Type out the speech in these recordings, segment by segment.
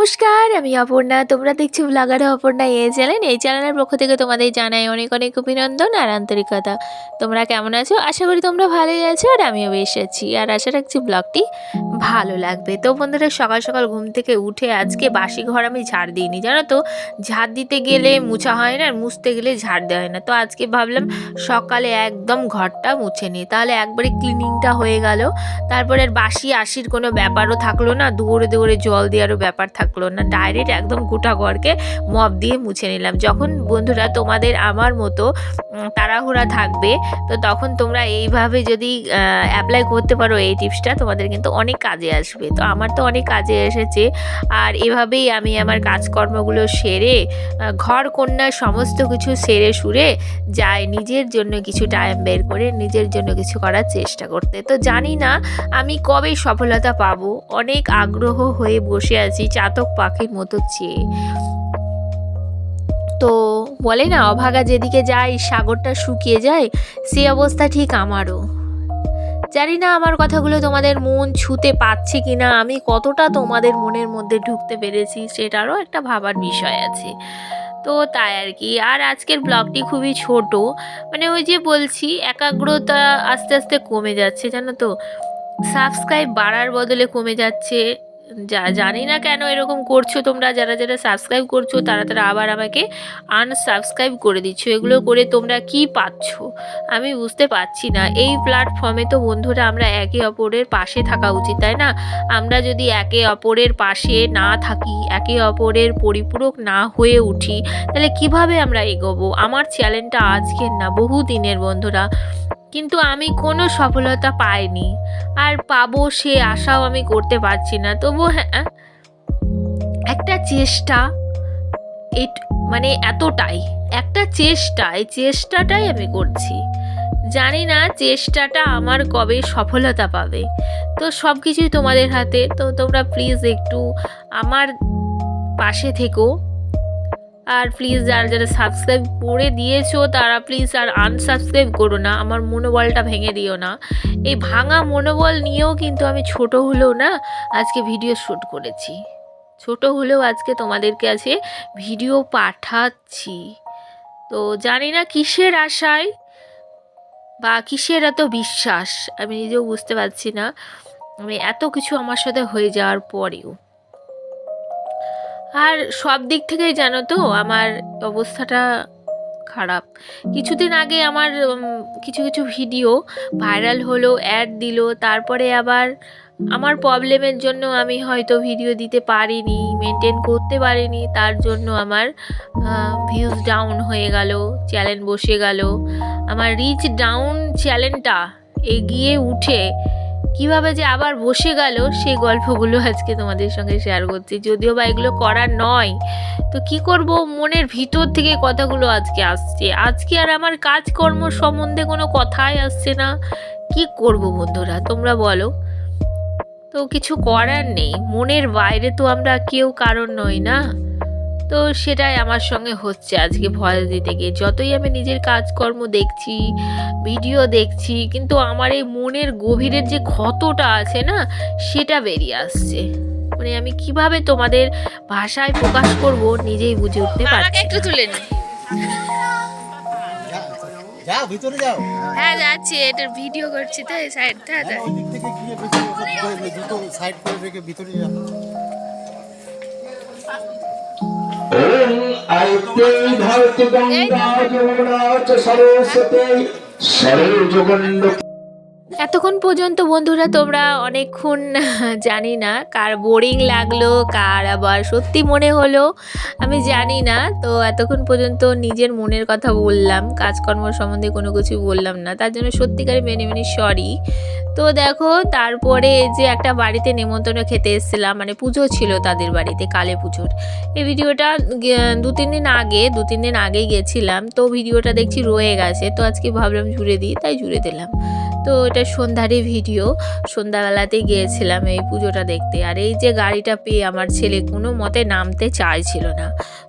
নমস্কার, আমি অপর্ণা। তোমরা দেখছ ব্লগারে অপর্ণা এ চ্যানেল। এই চ্যানেলের পক্ষ থেকে তোমাদের জানাই অনেক অনেক অভিনন্দন আর আন্তরিকতা। তোমরা কেমন আছো? আশা করি তোমরা ভালোই আছো আর আমিও বেশ আছি। আর আশা রাখছি ব্লগটি ভালো লাগবে। তো বন্ধুরা, সকাল সকাল ঘুম থেকে উঠে আজকে বাসি ঘর আমি ঝাড় দিইনি। জানো তো, ঝাড় দিতে গেলে মুছা হয় না আর মুছতে গেলে ঝাড় দেওয়া হয় না। তো আজকে ভাবলাম সকালে একদম ঘরটা মুছে নিই। তাহলে একবারে ক্লিনিংটা হয়ে গেল। তারপরে আর বাসি আশির কোনো ব্যাপারও থাকল না। দৌড়ে দৌড়ে জল দেওয়ারও ব্যাপার থাকল না। ডাইরেক্ট একদম গোটা ঘরকে মপ দিয়ে মুছে নিলাম। যখন বন্ধুরা তোমাদের আমার মতো তাড়াহুড়া থাকবে, তো তখন তোমরা এইভাবে যদি অ্যাপ্লাই করতে পারো এই টিপসটা তোমাদের কিন্তু অনেক কাজে আসবে। তো আমার তো অনেক কাজে এসেছে। আর এভাবেই আমি আমার কাজকর্মগুলো সেরে ঘর, কন্যা সমস্ত কিছু সেরে সুরে যাই নিজের জন্য কিছু টাইম বের করে, নিজের জন্য কিছু করার চেষ্টা করতে। তো জানি না আমি কবে সফলতা পাবো। অনেক আগ্রহ হয়ে বসে আছি। চাতক পাখির মতো চেয়ে। তো বলে না, অভাগা যেদিকে যায়, সাগরটা শুকিয়ে যায়, সে অবস্থা ঠিক আমারও। জানি না আমার কথাগুলো তোমাদের মন ছুতে পাচ্ছে কি না আমি কতটা তোমাদের মনের মধ্যে ঢুকতে পেরেছি সেটারও একটা ভাবার বিষয় আছে। তো তাই আর কি। আর আজকের ব্লগটি খুবই ছোট মানে ওই যে বলছি, একাগ্রতা আস্তে আস্তে কমে যাচ্ছে, জানো তো? সাবস্ক্রাইব বাড়ার বদলে কমে যাচ্ছে। জানি না কেন এরকম করছ তোমরা, যারা যারা সাবস্ক্রাইব করছ তারা তারা আবার আমাকে আনসাবস্ক্রাইব করে দিচ্ছ। এগুলো করে তোমরা কি পাচ্ছ? আমি বুঝতে পারছি না। এই প্ল্যাটফর্মে তো বন্ধুরা আমরা একে অপরের পাশে থাকা উচিত, তাই না? আমরা যদি একে অপরের পাশে না থাকি, একে অপরের পরিপূরক না হয়ে উঠি, তাহলে কীভাবে আমরা এগোবো? আমার চ্যালেঞ্জটা আজকের না বহু দিনের বন্ধুরা। কিন্তু আমি কোনো সফলতা পাইনি। আর পাবো সে আশাও আমি করতে পারছি না। তবু হ্যাঁ একটা চেষ্টা, এট মানে এতটাই, একটা চেষ্টা, এই চেষ্টাটাই আমি করছি। জানি না চেষ্টাটা আমার কবে সফলতা পাবে। তো সব কিছুই তোমাদের হাতে। তো তোমরা প্লিজ একটু আমার পাশে থেকো। আর প্লিজ যারা যারা সাবস্ক্রাইব করে দিয়েছ, তারা প্লিজ আর আনসাবস্ক্রাইব করো না। আমার মনোবলটা ভেঙে দিও না। এই ভাঙা মনোবল নিয়েও কিন্তু আমি ছোট হলেও না আজকে ভিডিও শ্যুট করেছি। ছোট হলেও আজকে তোমাদের কাছে ভিডিও পাঠাচ্ছি। তো জানি না কিসের আশায় বা কিসের এত বিশ্বাস, আমি নিজেও বুঝতে পারছি না। আমি এত কিছু আমার সাথে হয়ে যাওয়ার পরেও। আর সব দিক থেকেই জানো তো, আমার অবস্থাটা খারাপ। কিছুদিন আগে আমার কিছু কিছু ভিডিও ভাইরাল হলো অ্যাড দিল, তারপরে আবার আমার প্রবলেমের জন্য আমি হয়তো ভিডিও দিতে পারিনি মেনটেন করতে পারিনি, তার জন্য আমার ভিউজ ডাউন হয়ে গেল চ্যানেল বসে গেল। আমার রিচ ডাউন চ্যানেলটা এগিয়ে উঠে কীভাবে যে আবার বসে গেল, সেই গল্পগুলো আজকে তোমাদের সঙ্গে শেয়ার করছি। যদিও বা এগুলো করার নয়, তো কি করব? মনের ভিতর থেকে কথাগুলো আজকে আসছে। আজকে আর আমার কাজকর্ম সম্বন্ধে কোনো কথাই আসছে না। কি করব বন্ধুরা? তোমরা বলো। তো কিছু করার নেই। মনের বাইরে তো আমরা কেউ কারণ নই না। তো সেটাই আমার সঙ্গে হচ্ছে আজকে ভয়েস দিতে গিয়ে। যতই আমি নিজের কাজকর্ম দেখছি ভিডিও দেখছি কিন্তু আমার এই মনের গভীরের যে ক্ষতটা আছে না সেটা বেরিয়ে আসছে। মানে আমি কীভাবে তোমাদের ভাষায় প্রকাশ করব নিজেই বুঝে উঠতে পারছি একটু তুলে নি যাও ভিতরে যাও। হ্যাঁ যাচ্ছি এটার ভিডিও করছি তো এই সাইড হ্যাঁ ওই দিক থেকে গিয়ে ভিতরে ওসব দুটো সাইড করে রেখে ভিতরে যাও। धरती गंगा यमुना च सरस्वती सर्वजुगंड এতক্ষণ পর্যন্ত বন্ধুরা তোমরা অনেকক্ষণ জানি না কার বোরিং লাগল, কার আবার সত্যি মনে হলো, আমি জানি না। তো এতক্ষণ পর্যন্ত নিজের মনের কথা বললাম, কাজকর্ম সম্বন্ধে কোনো কিছু বললাম না। তার জন্য সত্যিকারে মেনে মেনে সরি তো দেখো, তারপরে যে একটা বাড়িতে নেমন্তন্ন খেতে এসেছিলাম মানে পুজো ছিল তাদের বাড়িতে, কালী পুজোর। এই ভিডিওটা দু, তিন দিন আগে, দু, তিন দিন আগেই গেছিলাম। তো ভিডিওটা দেখছি রয়ে গেছে। তো আজকে ভাবলাম জুড়ে দিই, তাই জুড়ে দিলাম। তো এটা সন্ধ্যারই ভিডিও। সন্ধ্যাবেলাতে গিয়েছিলাম এই পুজোটা দেখতে। আর এই যে গাড়িটা পেয়ে আমার ছেলে কোনো মতে নামতে চাইছিল না।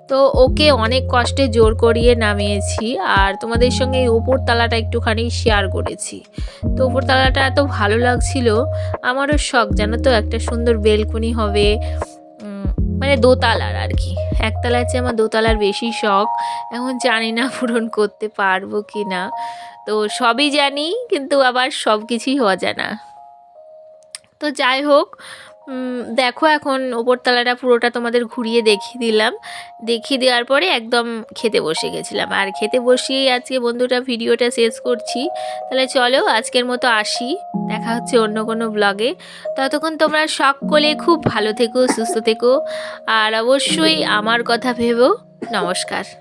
তো ওকে অনেক কষ্টে জোর করিয়ে নামিয়েছি। আর তোমাদের সঙ্গে এই ওপর তালাটা একটুখানি শেয়ার করেছি। তো ওপর তালাটা এত ভালো লাগছিল। আমারও শখ, জানো তো? একটা সুন্দর বেলকুনি হবে। মানে দোতলার আর কি। একতলার চেয়ে আমার দোতলার বেশি শখ, এখন জানি না পূরণ করতে পারব কি না তো সবই জানি, কিন্তু আবার সব কিছুই হওয়া জানা তো যাই হোক দেখো এখন ওপরতলাটা পুরোটা তোমাদের ঘুরিয়ে দেখিয়ে দিলাম। দেখিয়ে দেওয়ার পরে একদম খেতে বসে গেছিলাম। আর খেতে বসিয়েই আজকে বন্ধুটা ভিডিওটা শেষ করছি। তাহলে চলো আজকের মতো আসি। দেখা হচ্ছে অন্য কোনো ব্লগে ততক্ষণ তোমরা সকলে খুব ভালো থেকো, সুস্থ থেকো। আর অবশ্যই আমার কথা ভেবো। নমস্কার।